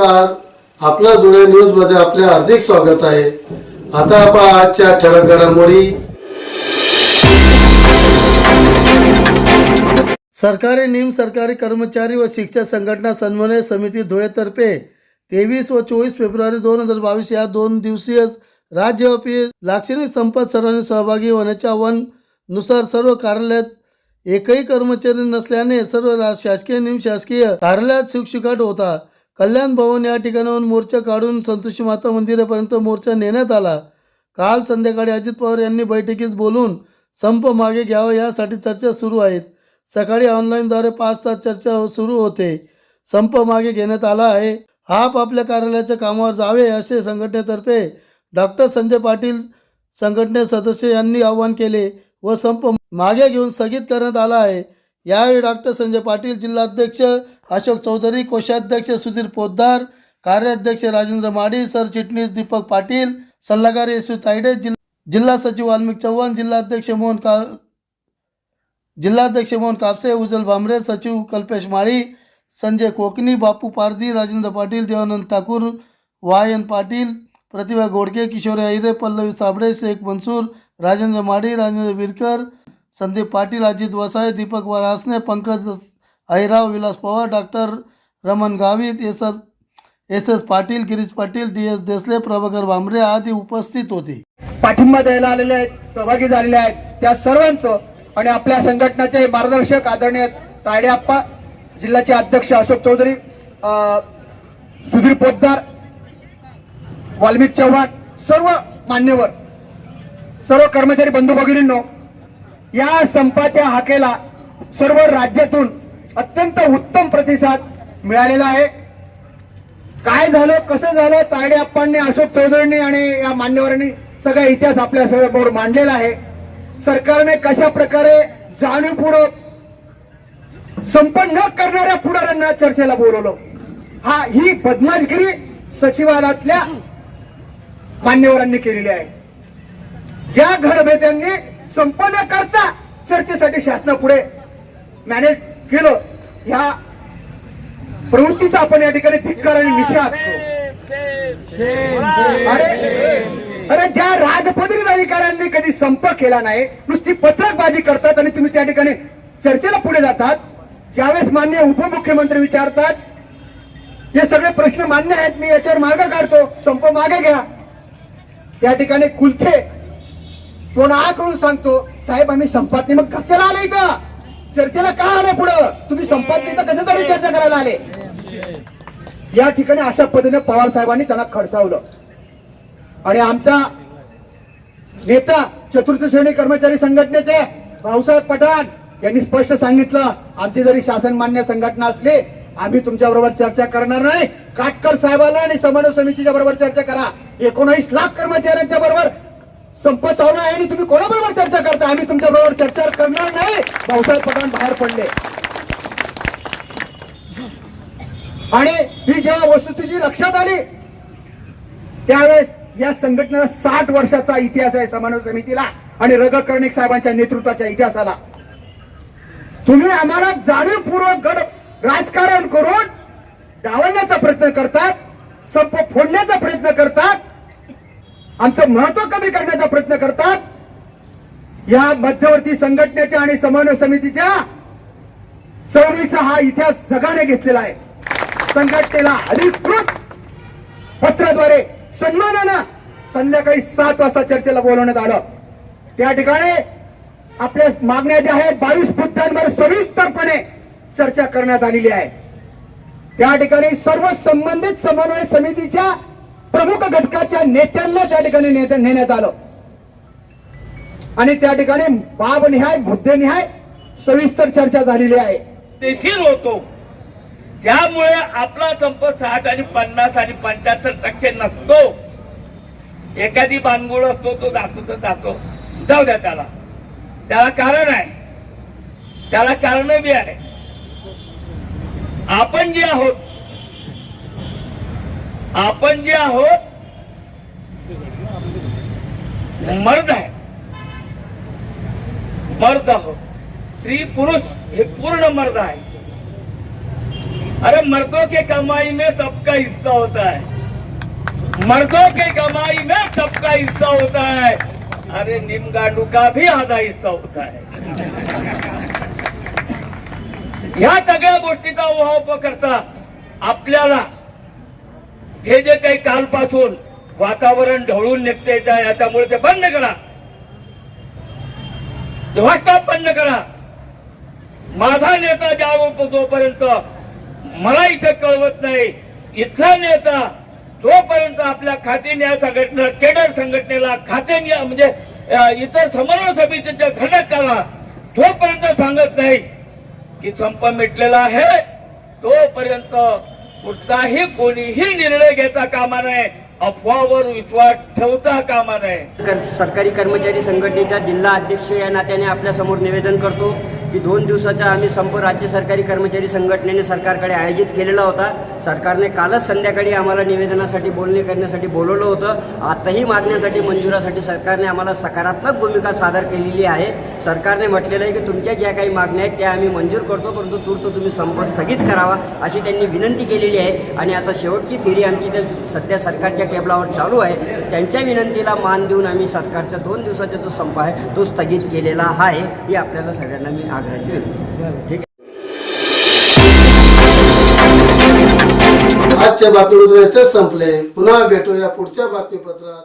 नमस्कार. आपला जुळे न्यूजमध्ये आपले हार्दिक स्वागत आहे. आता आपण आजच्या ठळक घडामोडी. सरकारी निम सरकारी कर्मचारी व शिक्षक संघटना समन्वय समिती धुळेतर्फे तेवीस व चोवीस फेब्रुवारी दोन हजार बावीस या दोन दिवसीय राज्यव्यापी लाक्षणिक संपत सर्वांनी सहभागी होण्याच्या आव्हानानुसार सर्व कार्यालयात एकही कर्मचारी नसल्याने सर्व रा- शासकीय निमशासकीय कार्यालयात शिक्षकाट होता. कल्याण भवन या ठिकाणाहून मोर्चा काढून संतोषी माता मंदिरापर्यंत मोर्चा नेण्यात आला. काल संध्याकाळी अजित पवार यांनी बैठकीत बोलून संप मागे घ्यावा यासाठी चर्चा सुरू आहेत. सकाळी ऑनलाईनद्वारे पाच तास चर्चा सुरू होते. संप मागे घेण्यात आला आहे. आपापल्या कार्यालयाच्या कामावर जावे असे संघटनेतर्फे डॉक्टर संजय पाटील संघटने सदस्य यांनी आवाहन केले व संप मागे घेऊन स्थगित करण्यात आला आहे. यावेळी डॉक्टर संजय पाटील जिल्हाध्यक्ष अशोक चौधरी कोषाध्यक्ष सुधीर पोद्दार कार्याध्यक्ष राजेंद्र माडी सरचिटणीस दीपक पाटील सल्लागार येशू तायडे जिल्हा जिल्हा सचिव वाल्मिक चव्हाण जिल्हाध्यक्ष मोहन का जिल्हाध्यक्ष मोहन कापसे उज्ज्वल भांबरे सचिव कल्पेश माळी संजय कोकणी बापू पारधी राजेंद्र पाटील देवानंद ठाकूर वायन पाटील प्रतिभा Ghodke Kishore Ahire Pallavi Sable Shaikh Mansoor Rajendra Madi Rajendra Virkar Sandeep Patil Ajit Vasai Deepak Varasane Pankaj Ahirao Vilas Pawar doctor Raman Gavit S S S Patil Girish Patil D S Desale Prabhakar Bhambare आदी उपस्थित होते. पाठिंबा द्यायला आलेले आहेत सहभागी झालेले आहेत. त्या सर्वांचं आणि आपल्या संघटनाचे मार्गदर्शक आदरणीय तायडेआप्पा जिल्ह्याचे अध्यक्ष अशोक चौधरी अं, सुधीर पोद्दार वाल्मिक चव्हाण सर्व मान्यवर सर्व कर्मचारी बंधू भगिनींनो या संपाच्या हाकेला सर्व राज्यातून अत्यंत उत्तम प्रतिसाद मिळालेला आहे. काय झालं कसं झालं तायडे आप्पांनी अशोक चौधरींनी आणि या मान्यवरांनी सगळा इतिहास आपल्यासमोर मांडलेला आहे. सरकारने कशा प्रकारे जाणीवपूर्वक संपन्न न करणाऱ्या पुढाऱ्यांना चर्चेला बोलवलं हा ही बदमाशगिरी सचिवालयातल्या मान्यवरांनी केलेली आहे. ज्या घरभेत्यांनी संप न करता चर्चेसाठी शासनापुढे मॅनेज केलं. ह्या प्रवृत्तीचा आपण या ठिकाणी धिक्कार आणि निषेध अरे अरे ज्या राजपत्रित अधिकाऱ्यांनी कधी संप केला नाही नुसती पत्रकबाजी करतात आणि तुम्ही त्या ठिकाणी चर्चेला पुढे जातात ज्यावेळेस मान्य उपमुख्यमंत्री विचारतात हे सगळे प्रश्न मान्य आहेत मी याच्यावर मार्ग काढतो संप मागे घ्या. त्या ठिकाणी कुलथे कोण करून सांगतो साहेब आम्ही संपात मग कशाला आले इथं? चर्चेला का आले पुढं? तुम्ही संपात तर कशासाठी चर्चा करायला आले? या ठिकाणी अशा पद्धतीने पवार साहेबांनी त्यांना खडसावलं. आणि आमचा नेता चतुर्थ श्रेणी कर्मचारी संघटनेचे भाऊसाहेब पठाण यांनी स्पष्ट सांगितलं आमची जरी शासन मान्य संघटना असली आम्ही तुमच्या बरोबर चर्चा करणार नाही. काटकर साहेबाला आणि समन्वय समितीच्या बरोबर चर्चा करा. एकोणावीस लाख कर्मचाऱ्यांच्या बरोबर संप चालू आहे आणि तुम्ही कोणाबरोबर चर्चा करता? आम्ही तुमच्या बरोबर चर्चा करणार नाही. भाऊसाहेब पठाण बाहेर पडले. आणि ही जेव्हा वस्तुस्थिती लक्षात आली त्यावेळेस या संघटनेला साठ वर्षाचा इतिहास आहे समन्वय समितीला आणि रग कर्णिक साहेबांच्या नेतृत्वाच्या इतिहासाला. तुम्ही आम्हाला जाणीवपूर्वक गड राजकारण करून डावलण्याचा प्रयत्न करतात संप फोडण्याचा प्रयत्न करतात आमचं महत्त्व कमी करण्याचा प्रयत्न करतात. या मध्यवर्ती संघटनेच्या आणि समन्वय समितीच्या चळवळीचा हा इतिहास जगाने घेतलेला आहे. संघटनेला अधिकृत पत्राद्वारे सन्मानानं संध्याकाळी सात वाजता चर्चेला बोलवण्यात आलं. त्या ठिकाणी आपल्या मागण्या ज्या आहेत बावीस मुद्द्यांवर सविस्तरपणे चर्चा करण्यात आलेली आहे. त्या ठिकाणी सर्व संबंधित समन्वय समितीच्या प्रमुख घटकाच्या नेत्यांना त्या ठिकाणी नेण्यात आलं. आणि त्या ठिकाणी बाबनिहाय मुद्देनिहाय सविस्तर चर्चा झालेली आहे. देशीर होतो. त्यामुळे आपला संप साठ आणि पन्नास आणि पंच्याहत्तर टक्के नसतो. एखादी बांगुळ असतो तो जातो तर जातो. जाऊ द्या त्याला. त्याला कारण आहे. त्याला कारण बी आहे. आपण जे आहोत आपण जे आहोत मर्द आहे. मर्द आहोत. स्त्री पुरुष हे पूर्ण मर्द आहे. अरे मर्दों के कमाई में सबका हिस्सा होता है. मर्दों के कमाई में सबका हिस्सा होता है. अरे निमगांडू का भी आधा हिस्सा होता है. ह्या सगळ्या गोष्टीचा उहापोह करता आपल्याला हे जे काही कालपासून वातावरण ढवळून निघते त्या- त्यामुळे ते बंद करा. ध्वस्ताप बंद करा. माझा नेता ज्या जोपर्यंत मला इथे कळवत नाही इथला नेता जोपर्यंत आपल्या खाते न्याय संघटना केडर संघटनेला खाते म्हणजे इतर समन्वय समितीच्या घटकाला तोपर्यंत सांगत नाही की संप मिटलेला आहे. तोपर्यंत कुठलाही कोणीही निर्णय घेता कामा नये अफवावर विश्वास ठेवता कामा नये. सरकारी कर्मचारी संघटनेचा जिल्हा अध्यक्ष या नात्याने आपल्यासमोर निवेदन करतो. की दोन दिवसाचा आम्ही संप राज्य सरकारी कर्मचारी संघटनेने सरकारकडे आयोजित केलेला होता. सरकारने कालच संध्याकाळी आम्हाला निवेदनासाठी बोलणे करण्यासाठी बोलवलं होतं. आताही मागण्यासाठी मंजुरासाठी सरकारने आम्हाला सकारात्मक भूमिका सादर केलेली आहे. सरकारने म्हटलेलं आहे की तुमच्या ज्या काही मागण्या आहेत त्या आम्ही मंजूर करतो परंतु तूर्त तुम्ही संप स्थगित करावा अशी त्यांनी विनंती केलेली आहे. आणि आता शेवटची फेरी आमची त्या सध्या सरकारच्या टेबलावर चालू आहे. त्यांच्या विनंतीला मान देऊन आम्ही सरकारचा दोन दिवसाचा जो संप आहे तो स्थगित केलेला आहे. ही आपल्याला सगळ्यांना मी आग्रहाची विनंती ठीक आहे आजच्या बातमीपत्र इथेच संपले. पुन्हा भेटूया पुढच्या बातमीपत्रात.